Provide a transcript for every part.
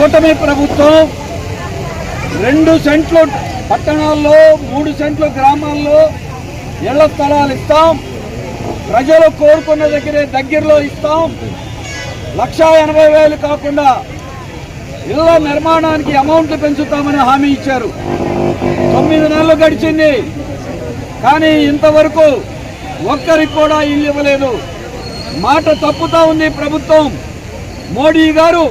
కూటమి ప్రభుత్వం రెండు సెంట్లు పట్టణాల్లో మూడు సెంట్లు గ్రామాల్లో ఇళ్ళ స్థలాలు ఇస్తాం. ప్రజలు కోరుకున్న దగ్గరే దగ్గరలో ఇస్తాం. లక్షా ఎనభై వేలు కాకుండా ఇళ్ళ నిర్మాణానికి అమౌంట్ పెంచుతామని హామీ ఇచ్చారు. తొమ్మిది నెలలు గడిచింది. కానీ ఇంతవరకు ఒక్కరికి కూడా ఇల్లు ఇవ్వలేదు. మాట తప్పుతా ఉంది ప్రభుత్వం. మోడీ గారు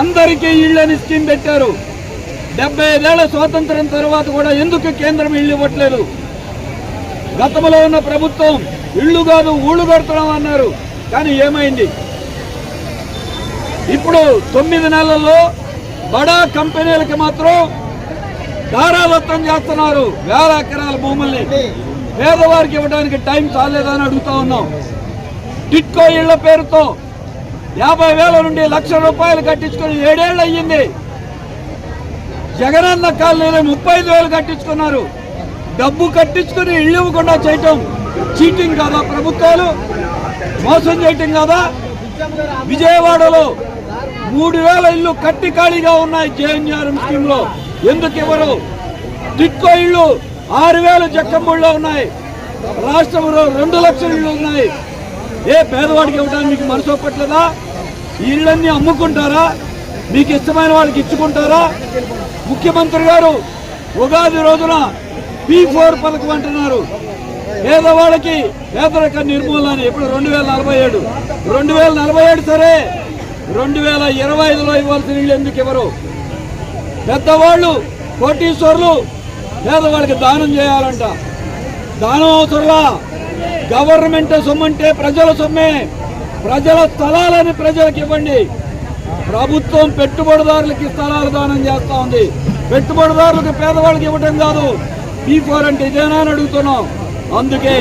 అందరికీ ఇళ్ళని స్కీమ్ పెట్టారు. డెబ్బై ఐదేళ్ళ స్వాతంత్రం తర్వాత కూడా ఎందుకు కేంద్రం ఇళ్ళు ఇవ్వట్లేదు? గతంలో ఉన్న ప్రభుత్వం ఇళ్ళు కాదు ఊళ్ళు కడుతున్నాం అన్నారు. కానీ ఏమైంది? ఇప్పుడు తొమ్మిది నెలల్లో బడా కంపెనీలకి మాత్రం ధారాదత్తం చేస్తున్నారు. వేల ఎకరాల భూముల్ని. పేదవారికి ఇవ్వడానికి టైం చాలేదని అడుగుతా ఉన్నాం. టిట్కో ఇళ్ళ పేరుతో యాభై వేల నుండి లక్ష రూపాయలు కట్టించుకుని ఏడేళ్ళు అయ్యింది. జగనన్న కాలనీలో ముప్పై ఐదు వేలు కట్టించుకున్నారు. డబ్బు కట్టించుకుని ఇళ్ళు ఇవ్వకుండా చేయటం చీటింగ్ కాదా ప్రభుత్వాలు? మోసం చేయటం కాదా? విజయవాడలో మూడు వేల ఇల్లు కట్టి ఖాళీగా ఉన్నాయి జేఎన్ఆర్ఎం స్కీమ్లో ఎందుకు ఇవ్వరు? టిట్కో ఇళ్ళు ఆరు వేలు జక్కంబుళ్ళో ఉన్నాయి. రాష్ట్రంలో రెండు లక్షల ఇళ్ళు ఉన్నాయి. ఏ పేదవాడికి ఇవ్వడానికి మీకు మనసు పట్టలేదా ఇళ్ళన్నీ అమ్ముకుంటారా? మీకు ఇష్టమైన వాళ్ళకి ఇచ్చుకుంటారా? ముఖ్యమంత్రి గారు ఉగాది రోజున పీ ఫోర్ పథకం అంటున్నారు. పేదవాళ్ళకి పేదరిక నిర్మూలన ఇప్పుడు రెండు వేల నలభై ఏడు. రెండు వేల నలభై ఏడు సరే రెండు వేల ఇరవై ఐదులో ఇవ్వాల్సిన ఇళ్ళు ఎందుకు ఇవ్వరు? పెద్దవాళ్ళు కోటీశ్వర్లు పేదవాళ్ళకి దానం చేయాలంట. దానం అవసరంలా గవర్నమెంట్ సొమ్మంటే ప్రజల సొమ్మే. ప్రజల స్థలాలని ప్రజలకు ఇవ్వండి. ప్రభుత్వం పెట్టుబడిదారులకి స్థలాలు దానం చేస్తా ఉంది. పెట్టుబడిదారులకు పేదవాళ్ళకి ఇవ్వటం కాదు. పీ ఫోర్ అంటే ఇదేనా అని అడుగుతున్నాం. అందుకే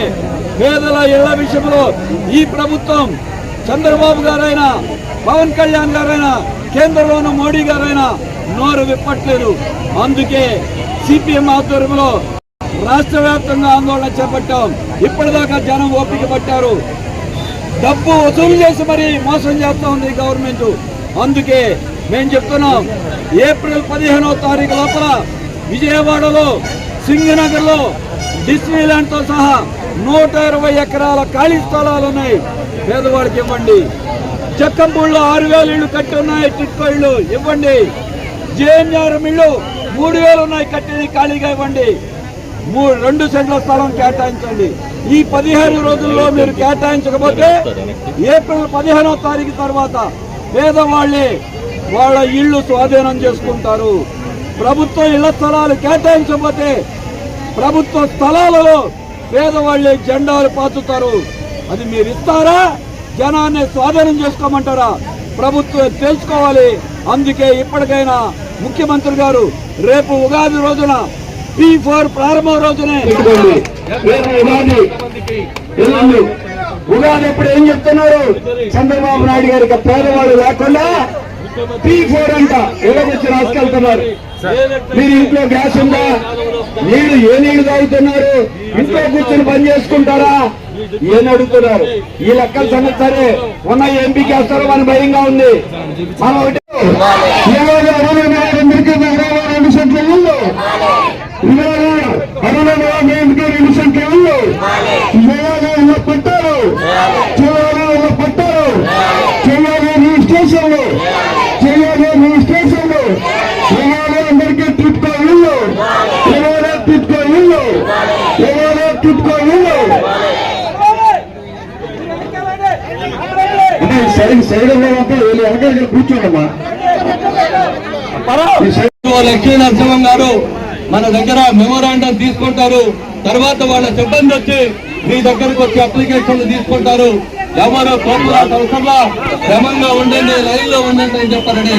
పేదల ఇళ్ళ విషయంలో ఈ ప్రభుత్వం చంద్రబాబు గారైనా పవన్ కళ్యాణ్ గారైనా కేంద్రంలోని మోడీ గారైనా నోరు విప్పట్లేదు. అందుకే సిపిఎం ఆధ్వర్యంలో రాష్ట్ర వ్యాప్తంగా ఆందోళన చేపట్టాం. ఇప్పటిదాకా జనం ఓపిక పట్టారు. డబ్బు వసూలు చేసి మరి మోసం చేస్తూ ఉంది గవర్నమెంట్. అందుకే మేము చెప్తున్నాం ఏప్రిల్ పదిహేనో తారీఖు లోపల విజయవాడలో సింగనగర్లో డిస్నీలాండ్తో సహా నూట ఇరవై ఎకరాల ఖాళీ స్థలాలు ఉన్నాయి. పేదవాడికి ఇవ్వండి. చెక్కంపూడిలో ఆరు వేల ఇళ్ళు కట్టి ఉన్నాయి టిట్కో ఇళ్ళు ఇవ్వండి. జేఎన్ఆర్ఎం ఇళ్ళు మూడు వేలు ఉన్నాయి కట్టేది ఖాళీగా ఇవ్వండి. మూడు రెండు సెంట్ల స్థలం కేటాయించండి. ఈ పదిహేను రోజుల్లో మీరు కేటాయించకపోతే ఏప్రిల్ పదిహేనో తారీఖు తర్వాత పేదవాళ్ళే వాళ్ళ ఇళ్ళు స్వాధీనం చేసుకుంటారు. ప్రభుత్వం ఇళ్ళ స్థలాలు కేటాయించకపోతే ప్రభుత్వ స్థలాలలో పేదవాళ్ళే జెండాలు పాతుతారు. అది మీరు ఇస్తారా జనాన్ని స్వాధీనం చేసుకోమంటారా? ప్రభుత్వం తెలుసుకోవాలి. అందుకే ఇప్పటికైనా ముఖ్యమంత్రి గారు రేపు ఉగాది రోజున పీ ఫోర్ ప్రారంభం రోజునే. ఉగాది. ఎప్పుడు ఏం చెప్తున్నారు? చంద్రబాబు నాయుడు గారికి పేదవాడు లేకుండా పీ ఫోర్ అంట ఇళ్ళకొచ్చి రాసుకెళ్తున్నారు. మీరు ఇంట్లో గ్యాస్ ఉందా? నీళ్ళు ఏ నీళ్ళు తాగుతున్నారు? ఇంట్లో కూర్చొని పని చేసుకుంటారా? ఏం అడుగుతున్నారు? ఈ లెక్కలు సంగతి సరే. ఉన్న ఎంపీకి వేస్తారో మన భయంగా ఉంది. మనం ఒకటి ఇరవై అరవై నాలుగు అందరికీ ఇరవై రెండు సెంట్ల ఇల్లు ఇవాళ అరవై వేలకి రెండు సెంట్ల ఇల్లు ఇవాళ ఇలా పట్టారు చేయాలి ఇలా పట్టారు చేయాలి చేయాలి. చేయాలి రిజిస్ట్రేషన్లు ఇవాళ అందరికీ టిట్కో ఇల్లు. ఇవాళ టిట్కో ఇల్లు. ఇవాళ టిట్కో ఇల్లు. సరి సైడ్ సైడ్ వీళ్ళు వెనకాల కూర్చోండమ్మా. లక్ష్మీ నరసింహం గారు మన దగ్గర మెమోరాండం తీసుకుంటారు. తర్వాత వాళ్ళ సిబ్బంది వచ్చి మీ దగ్గరకు వచ్చి అప్లికేషన్లు తీసుకుంటారు. ఎవరు కోపం సంస్థలో క్రమంగా ఉండండి లైన్లో ఉండండి అని చెప్పారని